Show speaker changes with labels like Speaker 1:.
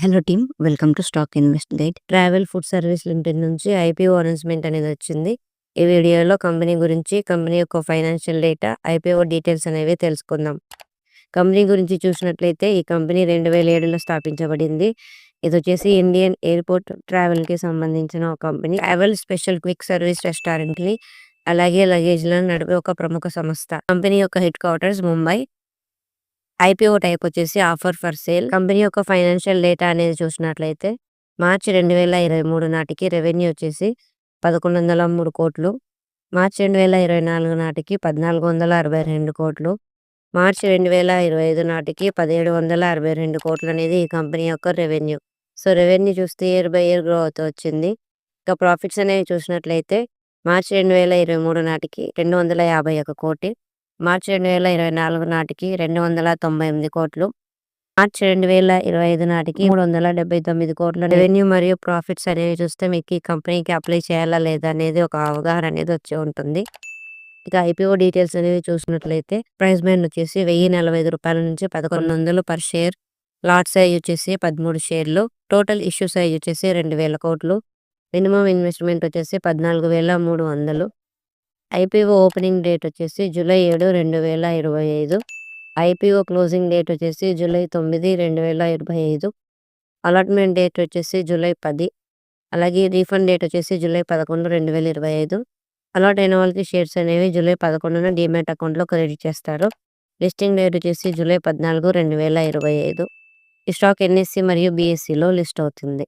Speaker 1: Hello team welcome to stock invest guide travel food service limited నుంచి IPO announcement అనేది వచ్చింది. ఈ వీడియోలో కంపెనీ గురించి కంపెనీ యొక్క ఫైనాన్షియల్ డేటా ఐపీఓ డీటెయిల్స్ అనేవి తెలుసుకుందాం. కంపెనీ గురించి చూసినట్లయితే ఈ కంపెనీ రెండు వేల ఏడులో స్థాపించబడింది. ఇది వచ్చేసి ఇండియన్ ఎయిర్పోర్ట్ ట్రావెల్కి సంబంధించిన ఒక company travel special quick service రెస్టారెంట్ని అలాగే లగేజ్లను నడిపే ఒక ప్రముఖ సంస్థ. కంపెనీ యొక్క headquarters Mumbai IPO type వచ్చేసి ఆఫర్ ఫర్ సేల్. కంపెనీ యొక్క ఫైనాన్షియల్ డేటా అనేది చూసినట్లయితే మార్చి రెండు వేల ఇరవై మూడు నాటికి రెవెన్యూ వచ్చేసి పదకొండు వందల మూడు కోట్లు మార్చి రెండు వేల ఇరవై నాలుగు నాటికి పద్నాలుగు వందల అరవై రెండు కోట్లు మార్చి రెండు వేల ఇరవై ఐదు నాటికి పదిహేడు వందల అరవై రెండు కోట్లు అనేది ఈ కంపెనీ యొక్క రెవెన్యూ. సో రెవెన్యూ చూస్తే ఇయర్ బై ఇయర్ గ్రో అవుతూ వచ్చింది. ఇంకా ప్రాఫిట్స్ అనేవి చూసినట్లయితే మార్చి రెండు వేల ఇరవై మూడు నాటికి రెండు వందల యాభై ఒక కోటి మార్చి రెండు వేల ఇరవై నాలుగు నాటికి రెండు వందల తొంభై ఎనిమిది కోట్లు మార్చి రెండు వేల ఇరవై ఐదు నాటికి మూడు వందల డెబ్బై తొమ్మిది కోట్ల రెవెన్యూ మరియు ప్రాఫిట్స్ అనేవి చూస్తే మీకు ఈ కంపెనీకి అప్లై చేయాలా లేదా అనేది ఒక అవగాహన అనేది వచ్చి ఉంటుంది. ఇక ఐపీఓ డీటెయిల్స్ అనేవి చూసినట్లయితే ప్రైస్ బ్యాండ్ వచ్చేసి వెయ్యి నలభై ఐదు రూపాయల నుంచి పదకొండు వందలు పర్ షేర్ లాట్ సైజ్ వచ్చేసి పదమూడు షేర్లు టోటల్ ఇష్యూ సైజ్ వచ్చేసి రెండు వేల కోట్లు మినిమం ఇన్వెస్ట్మెంట్ వచ్చేసి పద్నాలుగు వేల మూడు వందలు ఐపీఓ ఓపెనింగ్ డేట్ వచ్చేసి జూలై ఏడు రెండు వేల ఇరవై ఐదు. ఐపీఓ క్లోజింగ్ డేట్ వచ్చేసి జూలై తొమ్మిది రెండు వేల ఇరవై ఐదు. అలాట్మెంట్ డేట్ వచ్చేసి జూలై పది. అలాగే రీఫండ్ డేట్ వచ్చేసి జూలై పదకొండు రెండు వేల ఇరవై ఐదు. అలాట్ అయిన వాళ్ళకి షేర్స్ అనేవి జూలై పదకొండున డిమెట్ అకౌంట్లో క్రెడిట్ చేస్తారు. లిస్టింగ్ డేట్ వచ్చేసి జూలై పద్నాలుగు రెండు వేల ఇరవై ఐదు. ఈ స్టాక్ ఎన్ఎస్సి మరియు బీఎస్సిలో లిస్ట్ అవుతుంది.